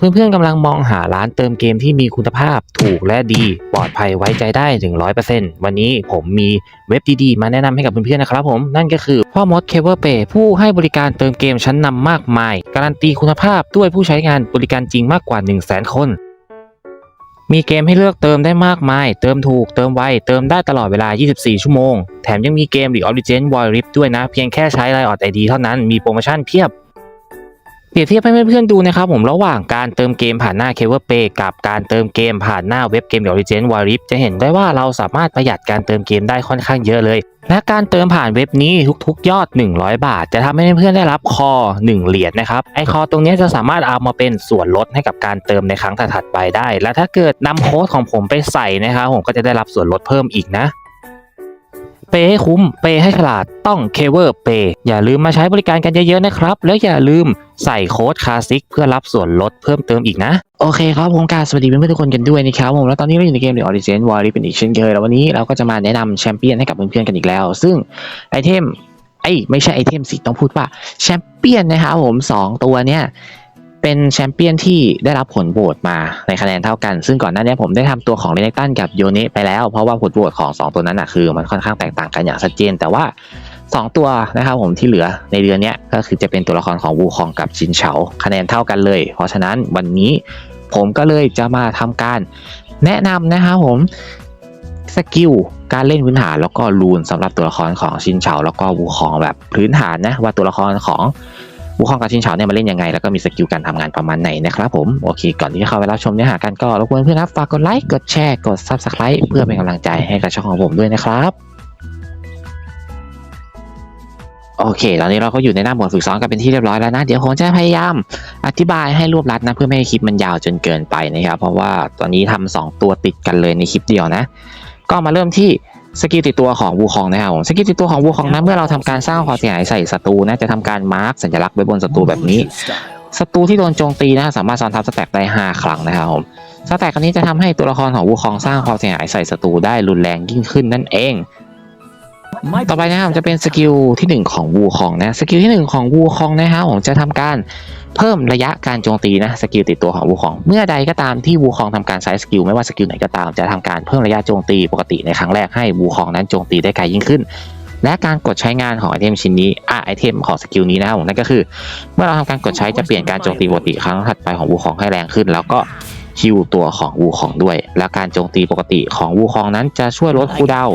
เพื่อนๆกำลังมองหาร้านเติมเกมที่มีคุณภาพถูกและดีปลอดภัยไว้ใจได้ถึง100%วันนี้ผมมีเว็บดีๆ มาแนะนำให้กับเพื่อนๆนะครับผมนั่นก็คือพ่อมดเคเบิลเปผู้ให้บริการเติมเกมชั้นนำมากมาย การันตีคุณภาพด้วยผู้ใช้งานบริการจริงมากกว่า 1 0 0 0 0แคน มีเกมให้เลือกเติมได้มากมาย เติมถูกเติมไวเติมได้ตลอดเวลา 24 ชั่วโมง แถมยังมีเกม League of Legends Wild Rift ด้วยนะ เพียงแค่ใช้ Line ออดไอดีเท่านั้นมีโปรโมชั่นเพียบ เปรียบเทียบให้เพื่อนๆดูนะครับผมระหว่างการเติมเกมผ่านหน้า c a v e r Pay กับการเติมเกมผ่านหน้าเว็บเกม League of Legends Wild Rift จะเห็นได้ว่าเราสามารถประหยัดการเติมเกมได้ค่อนข้างเยอะเลย และการเติมผ่านเว็บนี้ทุกๆ ยอด 100 บาท จะทำให้เพื่อนๆได้รับคอ 1 เหรียญนะครับไอคอตรงนี้จะสามารถเอามาเป็นส่วนลดให้กับการเติมในครั้งถัดๆไปได้ และถ้าเกิดนำโค้ดของผมไปใส่นะครับผมก็จะได้รับส่วนลดเพิ่มอีกนะ เปย์ให้คุ้ม เปย์ให้ฉลาด ต้องเคเวอร์เปย์อย่าลืมมาใช้บริการกันเยอะๆนะครับ แล้วอย่าลืมใส่โค้ดคาซิกเพื่อรับส่วนลดเพิ่มเติมอีกนะ โอเคครับผมการสวัสดีเพื่อนๆทุกคนกันด้วยนะครับผมแล้วตอนนี้เราอยู่ในเกม The Origin War เป็นอีกเช่นเคยแล้ววันนี้เราก็จะมาแนะนำแชมเปี้ยนให้กับเพื่อนๆกันอีกแล้ว ซึ่งไอเทมไอไม่ใช่ไอเทมสิต้องพูดว่าแชมเปี้ยนนะครับผมสองตัวเนี้ย เป็นแชมเปี้ยนที่ได้รับผลโหวตมาในคะแนนเท่ากัน ซึ่งก่อนหน้านี้ผมได้ทำตัวของเรเนตันกับโยเนะไปแล้ว เพราะว่าผลโหวตของสองตัวนั้นนะคือ มันค่อนข้างแตกต่างกันอย่างชัดเจน แต่ว่าสองตัวนะครับผมที่เหลือในเดือนนี้ก็คือจะเป็นตัวละครของวูคองกับชินเฉาคะแนนเท่ากันเลย เพราะฉะนั้นวันนี้ผมก็เลยจะมาทำการแนะนำนะครับผมสกิลการเล่นพื้นฐานแล้วก็รูนสำหรับตัวละครของชินเฉาแล้วก็วูคองแบบพื้นฐานนะว่าตัวละครของ วูคองกับชินเฉาเนี่ยมาเล่นยังไง แล้วก็มีสกิลการทำงานประมาณไหนนะครับผมโอเค ก่อนที่จะเข้าไปรับชมเนื้อหากันก็รบกวนเพื่อนครับฝากกดไลค์กดแชร์กด subscribe เพื่อเป็นกำลังใจให้กับช่องของผมด้วยนะครับโอเค ตอนนี้เราก็อยู่ในหน้าบทฝึกซ้อมกันเป็นที่เรียบร้อยแล้วนะ เดี๋ยวผมจะพยายามอธิบายให้รวบรัดนะ เพื่อไม่ให้คลิปมันยาวจนเกินไปนะครับ เพราะว่าตอนนี้ทำสองตัวติดกันเลยในคลิปเดียวนะ ก็มาเริ่มที่ สกิลติดตัวของวูคองนะครับผมสกิลติดตัวของวูคองนะเมื่อเราทำการสร้างความเสียหายใส่ศัตรูนะจะทำการมาร์กสัญลักษณ์ไว้บนศัตรูแบบนี้ศัตรูที่โดนโจมตีนะสามารถซ้อนทับสแต็กได้ 5 ครั้งนะครับผมสแต็กอันนี้จะทำให้ตัวละครของวูคองสร้างความเสียหายใส่ศัตรูได้รุนแรงยิ่งขึ้นนั่นเอง ต่อไปนะครับจะเป็นสกิลที่ 1 ของวูคองนะสกิลที่ 1 ของวูคองนะครับผมจะทำการเพิ่มระยะการโจมตีนะสกิลติดตัวของวูคอง เมื่อใดก็ตามที่วูคองทำการใช้สกิลไม่ว่าสกิลไหนก็ตาม จะทำการเพิ่มระยะโจมตีปกติในครั้งแรกให้วูคองนั้นโจมตีได้ไกลยิ่งขึ้น และการกดใช้งานของไอเทมชิ้นนี้อะไอเทมของสกิลนี้นะครับผมนั่นก็คือ เมื่อเราทำการกดใช้จะเปลี่ยนการโจมตีปกติครั้งถัดไปของวูคองให้แรงขึ้น แล้วก็ ฮิวตัวของวูคองด้วย และการโจมตีปกติของวูคองนั้นจะช่วยลดคูดาว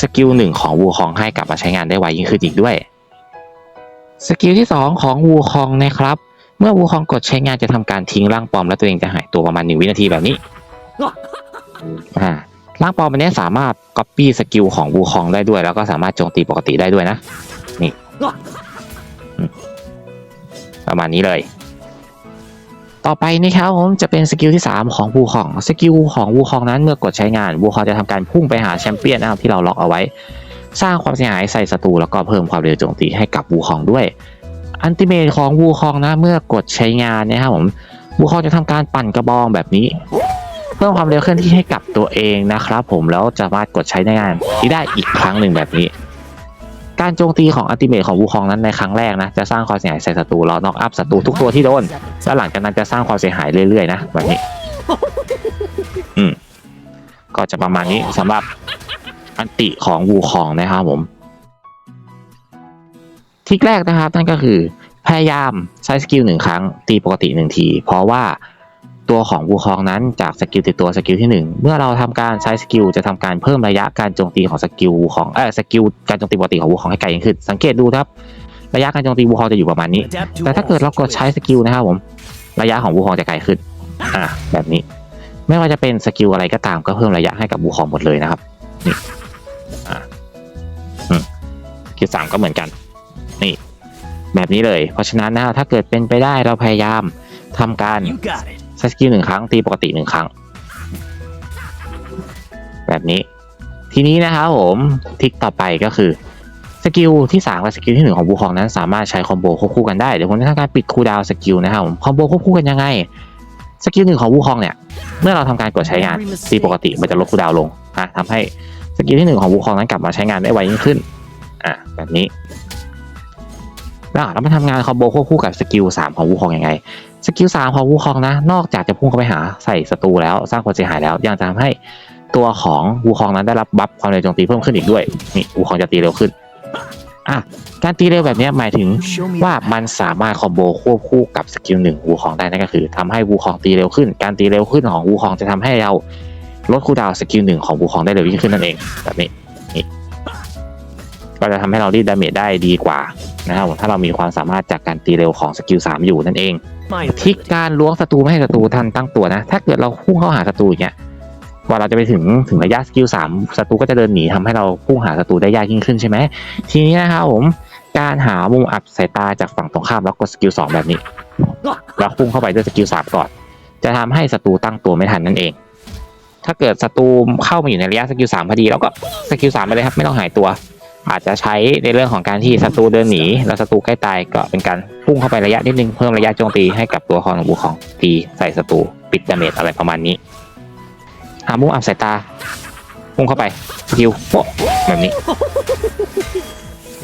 สกิลหนึ่งของวูคองให้กลับมาใช้งานได้ไวยิ่งขึ้นอีกด้วย สกิลที่ 2 ของวูคองนะครับ เมื่อวูคองกดใช้งานจะทำการทิ้งร่างปลอมและตัวเองจะหายตัวประมาณ1วินาทีแบบนี้อ่าร่างปลอมอันนี้สามารถ Copy สกิลของวูคองได้ด้วย แล้วก็สามารถโจมตีปกติได้ด้วยนะ นี่ ประมาณนี้เลย ต่อไปนะครับผมจะเป็นสกิลที่ 3 ของวูคอง สกิลของวูคองนั้นเมื่อกดใช้งานวูคองจะทำการพุ่งไปหาแชมเปี้ยนนะครับที่เราล็อกเอาไว้ สร้างความเสียหายใส่ศัตรูแล้วก็เพิ่มความเร็วโจมตีให้กับวูคองด้วย อันติเมทของวูคองนะเมื่อกดใช้งานนะครับผมวูคองจะทำการปั่นกระบองแบบนี้ เพิ่มความเร็วเคลื่อนที่ให้กับตัวเองนะครับผมแล้วจะมารถกดใช้ในงานที่ได้อีกครั้งหนึ่งแบบนี้ การโจมตีของอัติเมทของวูคองนั้นในครั้งแรกนะจะสร้างความเสียหายใส่ศัตรูแล้วน็อกอัพศัตรูทุกตัวที่โดนแล้วหลังจากนั้นจะสร้างความเสียหายเรื่อยๆนะแบบนี้อืมก็จะประมาณนี้สำหรับอันติของวูคองนะครับผมทริกแรกนะครับนั่นก็คือพยายามใช้สกิลหนึ่งครั้งตีปกติหนึ่งที เพราะว่า ตัวของวูคองนั้นจากสกิลติดตัวสกิลที่หนึ่งเมื่อเราทำการใช้สกิลจะทำการเพิ่มระยะการโจมตีของสกิลของเออสกิลการโจมตีปกติของวูคองให้ไกลยิ่งขึ้น สังเกตดูครับระยะการโจมตีวูคองจะอยู่ประมาณนี้ แต่ถ้าเกิดเรากดใช้สกิลนะครับผมระยะของวูคองจะไกลขึ้นอ่าแบบนี้ ไม่ว่าจะเป็นสกิลอะไรก็ตามก็เพิ่มระยะให้กับวูคองหมดเลยนะครับนี่อ่าอืมสกิลสามก็เหมือนกัน นี่ แบบนี้เลย เพราะฉะนั้นนะครับถ้าเกิดเป็นไปได้เราพยายามทำการ You got it. ใช้สกิลหนึ่งครั้งตีปกติหนึ่งครั้ง แบบนี้ ทีนี้นะครับผมทิกต่อไปก็คือสกิลที่3กับสกิลที่ 1 ของบูคองนั้นสามารถใช้คอมโบควบคู่กันได้เดี๋ยวผมจะทำการปิดคูลดาวสกิลนะครับผมคอมโบควบคู่กันยังไงสกิลหนึ่งของบูคองเนี่ยเมื่อเราทำการกดใช้งานตีปกติมันจะลดคูลดาวลงนะทำให้สกิลที่ 1 ของบูคองนั้นกลับมาใช้งานได้ไวยิ่งขึ้นอะแบบนี้แล้วแล้วมันทำงานคอมโบควบคู่กับสกิลสามของวูคองยังไง สกิลสามของวูคองนะ นอกจากจะพุ่งเข้าไปหาใส่ศัตรูแล้วสร้างความเสียหายแล้ว ยังจะทำให้ตัวของวูคองนั้นได้รับบัฟความเร็วโจมตีเพิ่มขึ้นอีกด้วย นี่วูคองจะตีเร็วขึ้นอะการตีเร็วแบบนี้หมายถึงว่ามันสามารถคอมโบควบคู่กับสกิลหนึ่งวูคองได้นั่นก็คือทำให้วูคองตีเร็วขึ้น การตีเร็วขึ้นของวูคองจะทำให้เราลดคูดาวสกิลหนึ่งของวูคองได้เร็วยิ่งขึ้นนั่นเองแบบนี้นี่ก็จะทำให้เรารีดดาเมจได้ดีกว่า นะครับผมถ้าเรามีความสามารถจากการตีเร็วของสกิลสามอยู่นั่นเอง my ทริก ability. การล้วงศัตรูไม่ให้ศัตรูทันตั้งตัวนะ ถ้าเกิดเราพุ่งเข้าหาศัตรูอย่างเงี้ยกว่าเราจะไปถึงถึงระยะสกิลสามศัตรูก็จะเดินหนีทำให้เราพุ่งหาศัตรูได้ยากยิ่งขึ้นใช่ไหมทีนี้นะครับผมการหามุมอับสายตาจากฝั่งตรงข้ามแล้วกดสกิลสองแบบนี้แล้วพุ่งเข้าไปด้วยสกิลสามก่อน จะทำให้ศัตรูตั้งตัวไม่ทันนั่นเอง ถ้าเกิดศัตรูเข้ามาอยู่ในระยะสกิลสามพอดีแล้วก็สกิลสามไปเลยครับไม่ต้องหายตัว อาจจะใช้ในเรื่องของการที่ศัตรูเดินหนีแล้วศัตรูใกล้ตายก็เป็นการพุ่งเข้าไประยะนิดนึงเพิ่มระยะโจมตีให้กับตัวคอนของบูของตีใส่ศัตรูปิดดาเมจอะไรประมาณนี้หามุมอับสายตา พุ่งเข้าไปสกิลโป๊ะแบบนี้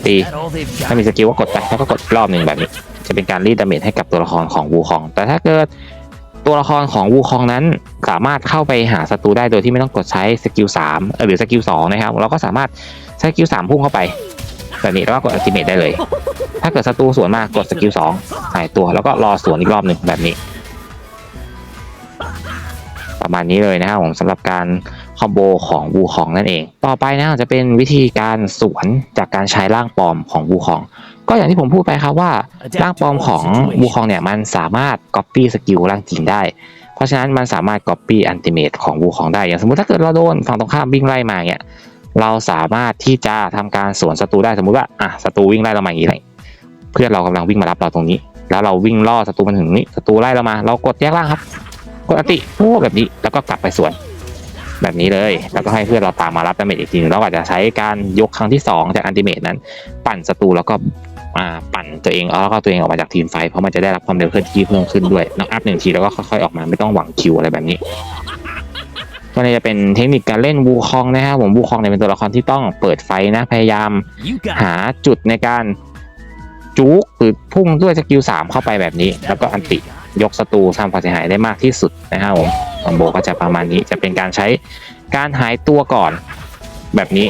ตีถ้ามีสกิลก็กดไปแล้วก็กดรอบหนึ่งแบบนี้ จะเป็นการรีดดาเมจให้กับตัวละครของวูคอง แต่ถ้าเกิดตัวละครของวูคองนั้นสามารถเข้าไปหาศัตรูได้โดยที่ไม่ต้องกดใช้สกิลสามเอ่อหรือสกิลสองนะครับ เราก็สามารถ ช้สกิลสามพุ่งเข้าไปแบบนี้แล้วก็กดอัลติเมทได้เลย ถ้าเกิดศัตรูสวนมากกดสกิลสองหายตัวแล้วก็รอสวนอีกรอบหนึ่งแบบนี้ ประมาณนี้เลยนะครับผมสำหรับการคอมโบของวูคองนั่นเอง ต่อไปนะจะเป็นวิธีการสวนจากการใช้ร่างปลอมของวูคอง ก็อย่างที่ผมพูดไปครับว่าร่างปลอมของวูคองเนี่ยมันสามารถ Copy สกิลร่างจริงได้เพราะฉะนั้นมันสามารถ Copy Ultimate ของวูคองได้อย่างสมมติถ้าเกิดเราโดนฝั่งตรงข้ามวิ่งไล่มาเนี่ย เราสามารถที่จะทำการสวนศัตรูได้สมมุติว่าอะศัตรูวิ่งไล่เรามาอย่างนี้เลยเพื่อนเรากำลังวิ่งมารับเราตรงนี้ แล้วเราวิ่งล่อศัตรูมันถึงนี้ศัตรูไล่เรามา เรากดแยกล่างครับ กดอันติโอ้แบบนี้แล้วก็กลับไปสวน แบบนี้เลย แล้วก็ให้เพื่อนเราตามมารับดาเมจอีกทีหนึงเราอาจจะใช้การยกครั้งที่สองจากอันติเมตนั้น ปั่นศัตรูแล้วก็อ่าปั่นตัวเองเอแล้วก็ตัวเองออกมาจากทีมไฟเพราะมันจะได้รับความเร็วเคลื่อนที่เพิ่มขึ้นด้วยน้องอัพหนึ่งทีแล้วก็ค่อยๆออกมาไม่ต้องหวังคิวอะไรแบบนี้ ก็เลยจะเป็นเทคนิคการเล่นวูคองนะครับผมวูคองเนี่ยเป็นตัวละครที่ต้องเปิดไฟนะพยายาม You got หาจุดในการจุกหรือพุ่งด้วยสกิลสามเข้าไปแบบนี้ แล้วก็อันติยกศัตรูทำความเสียหายได้มากที่สุดนะครับผมคอมโบก็จะประมาณนี้จะเป็นการใช้การหายตัวก่อนแบบนี้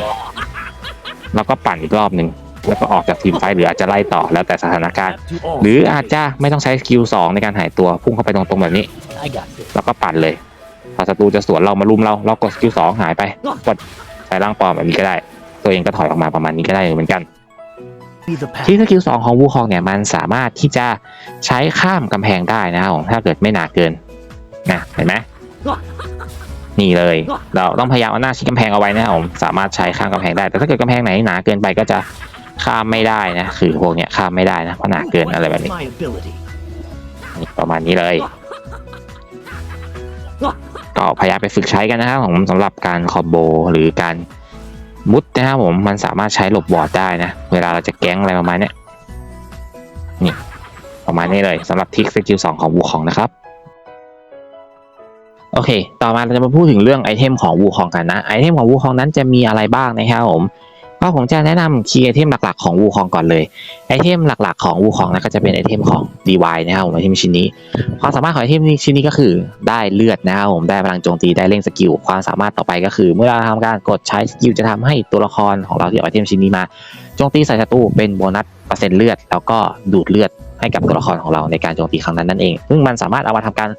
แล้วก็ปั่นอีกรอบหนึ่งแล้วก็ออกจากทีมไฟท์หรืออาจจะไล่ต่อแล้วแต่สถานการณ์ to all หรืออาจจะไม่ต้องใช้สกิลสองในการหายตัวพุ่งเข้าไปตรงๆแบบนี้ I got this. แล้วก็ปั่นเลย พอศัตรูจะสวนเรามาลุมเราเรากดสกิลสองหายไปกดใช้ร่างปลอมแบบนี้ก็ได้ ตัวเองก็ถอยออกมาประมาณนี้ก็ได้เหมือนกัน ที่สกิลสองของวูคองเนี่ยมันสามารถที่จะใช้ข้ามกำแพงได้นะครับถ้าเกิดไม่หนาเกินนะเห็นไหมนี่เลย เราต้องพยายามเอาหน้าชิดกำแพงเอาไว้นะครับผมสามารถใช้ข้ามกำแพงได้ แต่ถ้าเกิดกำแพงไหนหนาเกินไปก็จะข้ามไม่ได้นะ คือพวกเนี้ยข้ามไม่ได้นะเพราะหนาเกินอะไรแบบนี้ประมาณนี้เลย ก็พยายามไปฝึกใช้กันนะครับผมสำหรับการคอมโบหรือการมุดนะครับผมมันสามารถใช้หลบบอร์ดได้นะ เวลาเราจะแก๊งอะไรประมาณนี้นี่ประมาณนี้เลยสำหรับทิกสกิลสองของวูของนะครับโอเค ต่อมาเราจะมาพูดถึงเรื่องไอเทมของวูคองกันนะ ไอเทมของวูคองนั้นจะมีอะไรบ้างนะครับผม ก็ผมจะแนะนำคีย์ไอเทมหลักๆของวูคองก่อนเลยไอเทมหลักๆของวูคองนะก็จะเป็นไอเทมของ DY นะครับผมไอเทมชิ้นนี้ความสามารถของไอเทมชิ้นนี้ก็คือได้เลือดนะครับผมได้พลังโจมตีได้เร่งสกิลความสามารถต่อไปก็คือ เมื่อเราทำการกดใช้สกิลจะทำให้ตัวละครของเราที่เอาไอเทมชิ้นนี้มาโจมตีใส่ศัตรูเป็นโบนัสเปอร์เซ็นต์เลือด แล้วก็ดูดเลือดให้กับตัวละครของเราในการโจมตีครั้งนั้นนั่นเอง ซึ่งมันสามารถเอามาทำการ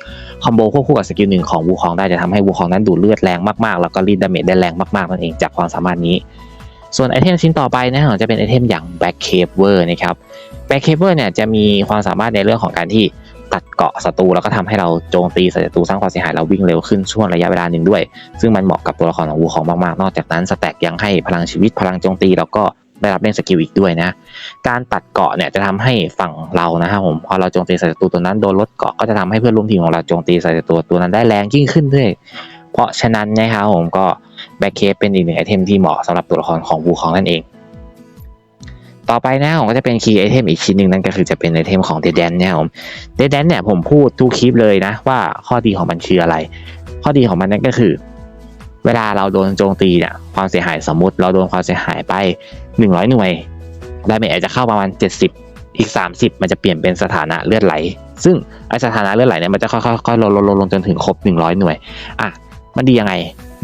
คอมโบควบคู่กับสกิลหนึ่งของวูคองได้จะทำให้วูคองนั้นดูดเลือดแรงมากๆ แล้วก็รีดดาเมจได้แรงมากๆนั่นเองจากความสามารถนี้ ส่วนไอเทมชิ้นต่อไปนะครับจะเป็นไอเทมอย่าง Back Caver นะครับ Back Caver เนี่ยจะมีความสามารถในเรื่องของการที่ตัดเกาะศัตรูแล้วก็ทำให้เราโจมตีศัตรูสร้างความเสียหายเราวิ่งเร็วขึ้นช่วงระยะเวลาหนึ่งด้วย ซึ่งมันเหมาะกับตัวละครของวูของมากๆ นอกจากนั้นสแต็กยังให้พลังชีวิตพลังโจมตีแล้วก็ได้รับเล่นสกิลอีกด้วยนะ การตัดเกาะเนี่ยจะทำให้ฝั่งเรานะครับผมพอเราโจมตีศัตรูตัวนั้นโดนลดเกาะก็จะทำให้เพื่อนร่วมทีมของเราโจมตีศัตรูตัวนั้นได้แรงยิ่งขึ้นด้วย เพราะฉะนั้นนะครับผมก็ แบ็คเคปเป็นอีกหนึ่งไอเทมที่เหมาะสำหรับตัวละครของวูของนั่นเอง ต่อไปนะผมก็จะเป็นคีย์ไอเทมอีกชิ้นหนึ่งนั่นก็คือจะเป็นไอเทมของเดดแดนเนะครับผมเดดแดนเนี่ยผมพูดทุกคลิปเลยนะว่าข้อดีของมันคืออะไร ข้อดีของมันนั่นก็คือ เวลาเราโดนโจมตีเนี่ยความเสียหายสมมติเราโดนความเสียหายไป 100 หน่วยดาเมจอาจจะเข้าประมาณ 70อีก 30 มันจะเปลี่ยนเป็นสถานะเลือดไหล ซึ่งไอสถานะเลือดไหลเนี่ยมันจะค่อยๆลดลดลดลงจนถึงครบ 100 หน่วย อะ มันดียังไง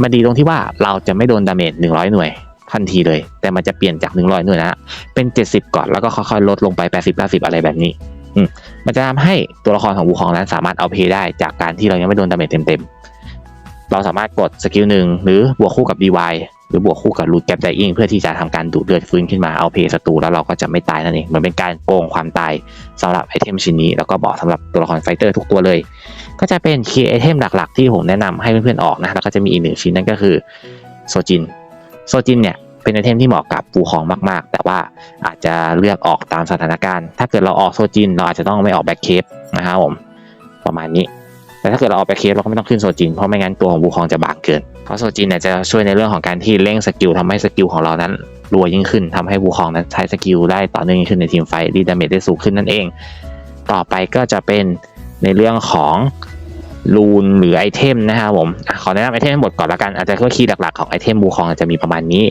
มันดีตรงที่ว่าเราจะไม่โดนดาเมจ100 หน่วยทันทีเลย แต่มันจะเปลี่ยนจาก 100 หน่วยนะเป็น 70 ก่อนแล้วก็ค่อยๆลดลงไป 80 90 อะไรแบบนี้อืมันจะทำให้ตัวละครของวูคองนั้นสามารถเอาเพย์ได้จากการที่เรายังไม่โดนดาเมจเต็มๆ เราสามารถกดสกิลหนึ่งหรือบวกคู่กับ DY หรือบวกคู่กับรูทแกปไดอิงเพื่อที่จะทำการดูดเลือดฟื้นขึ้นมาเอาเพย์ศัตรูแล้วเราก็จะไม่ตายนั่นเองเหมือนเป็นการโกงความตายสำหรับไอเทมชิ้นนี้ แล้วก็เหมาะสำหรับตัวละครไฟเตอร์ทุกตัวเลย ก็จะเป็นคีย์ไอเทมหลักๆ ที่ผมแนะนำให้เพื่อนๆออกนะแล้วก็จะมีอีกหนึ่งชิ้นนั่นก็คือโซจินโซจินเนี่ยเป็นไอเทมที่เหมาะกับปูของมาก ๆ แต่ว่าอาจจะเลือกออกตามสถานการณ์ ถ้าเกิดเราออกโซจินเราอาจจะต้องไม่ออกแบ็คเคปนะครับผมประมาณนี้ แต่ถ้าเกิดเราออกไปเคสเราก็ไม่ต้องขึ้นโซจินเพราะไม่งั้นตัวของบูคองจะบางเกิน เพราะโซจินเนี่ยจะช่วยในเรื่องของการที่เร่งสกิลทำให้สกิลของเรานั้นรัวยิ่งขึ้นทำให้บูคองนั้นใช้สกิลได้ต่อเนื่องยิ่งขึ้นในทีมไฟดีดาเมจได้สูงขึ้นนั่นเอง ต่อไปก็จะเป็น ในเรื่องของรูนหรือไอเทมนะครับผมขอแนะนำไอเทมให้งหมดก่อนละกันอาจจะก็คีย์หลักๆของไอเทมบูคองจะมีประมาณนี้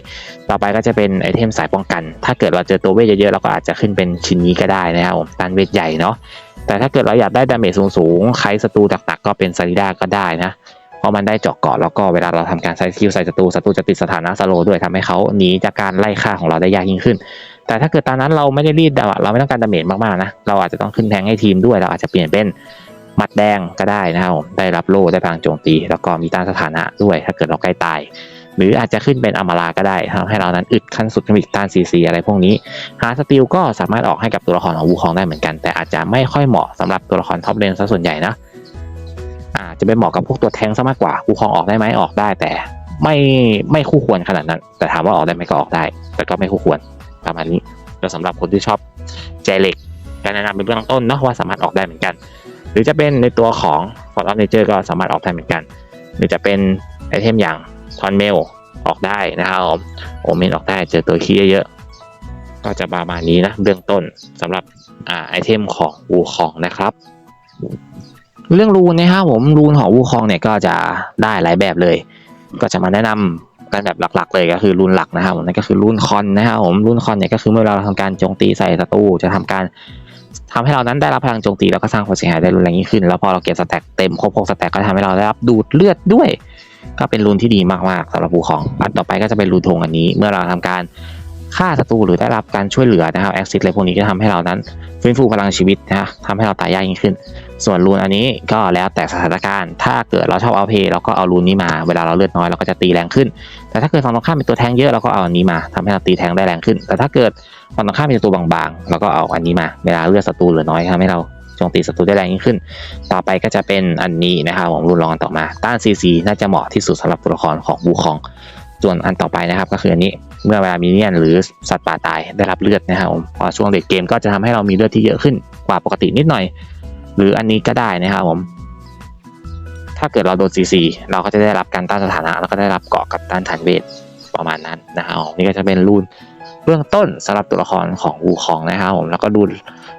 ต่อไปก็จะเป็นไอเทมสายป้องกัน ถ้าเกิดเราเจอตัวเวทเยอะๆเราก็อาจจะขึ้นเป็นชิ้นนี้ก็ได้นะครับผมตันเวทใหญ่เนาะแต่ถ้าเกิดเราอยากได้ดาเมจสูงๆใครศัตรูหนักๆก็เป็นซาริด้าก็ได้นะเพราะมันได้เจาะเกาะแล้วก็เวลาเราทำการใช้สกิลใส่ศัตรูศัตรูจะติดสถานะสโลด้วยทำให้เขาหนีจากการไล่ฆ่าของเราได้ยากยิ่งขึ้น แต่ถ้าเกิดตอนนั้นเราไม่ได้รีดอะเราไม่ต้องการดาเมจมากๆนะเราอาจจะต้องขึ้นแทงให้ทีมด้วย เราอาจจะเปลี่ยนเป็นมัดแดงก็ได้นะครับได้รับโล่ได้พลังโจมตี แล้วก็มีต้านสถานะด้วย ถ้าเกิดเราใกล้ตาย หรืออาจจะขึ้นเป็นอมราก็ได้ทำให้เรานั้นอึดขั้นสุดขึ้นอีกต้านซีซีอะไรพวกนี้ฮาร์สติลก็สามารถออกให้กับตัวละครของวูคองได้เหมือนกัน แต่อาจจะไม่ค่อยเหมาะสำหรับตัวละครท็อปเลนซะส่วนใหญ่นะอาจะเป็นเหมาะกับพวกตัวแทงซะมากกว่าวูคองออกได้ไหมออกได้แต่ไม่ไม่คู่ควรขนาดนั้น แต่ถามว่าออกได้ไหมก็ออกได้ แต่ก็ไม่คู่ควร ประมาณนี้แล้วสำหรับคนที่ชอบใจเหล็กการแนะนำเป็นเบื้องต้นเนาะว่าสามารถออกได้เหมือนกัน หรือจะเป็นในตัวของ f o r t of Nature ก็สามารถออกได้เหมือนกัน หรือจะเป็นไอเทมอย่างทอนเมลออกได้นะครับผมโอเมนออกได้เจอตัวคีย์เยอะก็จะประมาณนี้นะเบื้องต้นสำหรับอไอเทมของวูคองนะครับ เรื่องรูนนะครับผมรูนของวูคองเนี่ยก็จะได้หลายแบบเลย ก็จะมาแนะนำ กันแบบหลักๆเลยก็คือรุ่นหลักนะครับนั่นก็คือรุ่นคอนนะครับผมรุ่นคอนเนี่ยก็คือเมื่อเราทำการโจมตีใส่ศัตรูจะทำการทำให้เรานั้นได้รับพลังโจมตีแล้วก็สร้างความเสียหายได้รุนแรงยิ่งขึ้น แล้วพอเราเก็บสแต็กเต็มครบหกสแต็กก็ทำให้เราได้รับดูดเลือดด้วย ก็เป็นรุ่นที่ดีมากๆสำหรับผู้ของอันต่อไปก็จะเป็นรุ่นธงอันนี้ เมื่อเราทำการ ฆ่าศัตรูหรือได้รับการช่วยเหลือนะครับแอคซิสอะไรพวกนี้ก็ทำให้เรานั้นฟื้นฟูพลังชีวิตนะทำให้เราตายยากยิ่งขึ้น ส่วนรูนอันนี้ก็แล้วแต่สถานการณ์ ถ้าเกิดเราชอบเอาเพย์เราก็เอารูนนี้มา เวลาเราเลือดน้อยเราก็จะตีแรงขึ้น แต่ถ้าเกิดฝั่งตรงข้ามเป็นตัวแทงเยอะเราก็เอาอันนี้มาทำให้เราตีแทงได้แรงขึ้น แต่ถ้าเกิดฝั่งตรงข้ามเป็นตัวบางๆเราก็เอาอันนี้มา เวลาเลือดศัตรูเหลือน้อยทำให้เราโจมตีศัตรูได้แรงยิ่งขึ้น ต่อไปก็จะเป็นอันนี้นะครับผมรุ่นรองต่อมา ต้านซีซีน่าจะเหมาะที่สุดสำหรับตัวละครของบูคอง ส่วนอันต่อไปนะครับก็คืออันนี้ เมื่อเวลามีเนียนหรือสัตว์ป่าตายได้รับเลือดนะครับผมพอช่วงเด็กเกมก็จะทำให้เรามีเลือดที่เยอะขึ้นกว่าปกตินิดหน่อย หรืออันนี้ก็ได้นะครับผมถ้าเกิดเราโดนซีซีเราก็จะได้รับการต้านสถานะแล้วก็ได้รับเกาะกับต้านฐานเวทประมาณนั้นนะครับผมนี่ก็จะเป็นรุ่นเบื้องต้นสำหรับตัวละครของวูคองนะครับผมแล้วก็รุ่น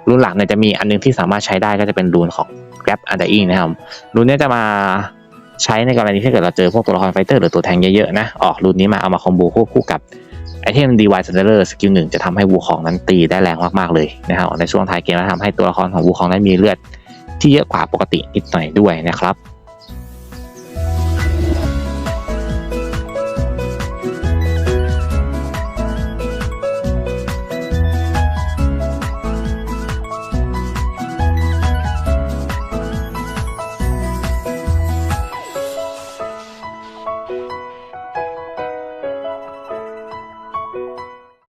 รุ่นหลักเนี่ยจะมีอันนึงที่สามารถใช้ได้ก็จะเป็นรุ่นของ Grab u n d e r i n g นะครับรุ่นนี้จะมาใช้ในกรณีที่เกิดเราเจอพวกตัวละครไฟเตอร์หรือตัวแทงเยอะๆนะออกรุ่นนี้มาเอามาคอมโบควบคู่กับ ไอเทม DY s t a n d e r สกิลหนึ่งจะทำให้วูคองนั้นตีได้แรงมากๆเลยนะครับในช่วงท้ายเกมแล้วทำให้ตัวละครของวูคองนั้นมีเลือดที่เยอะกว่าปกตินิดหน่อยด้วยนะครับ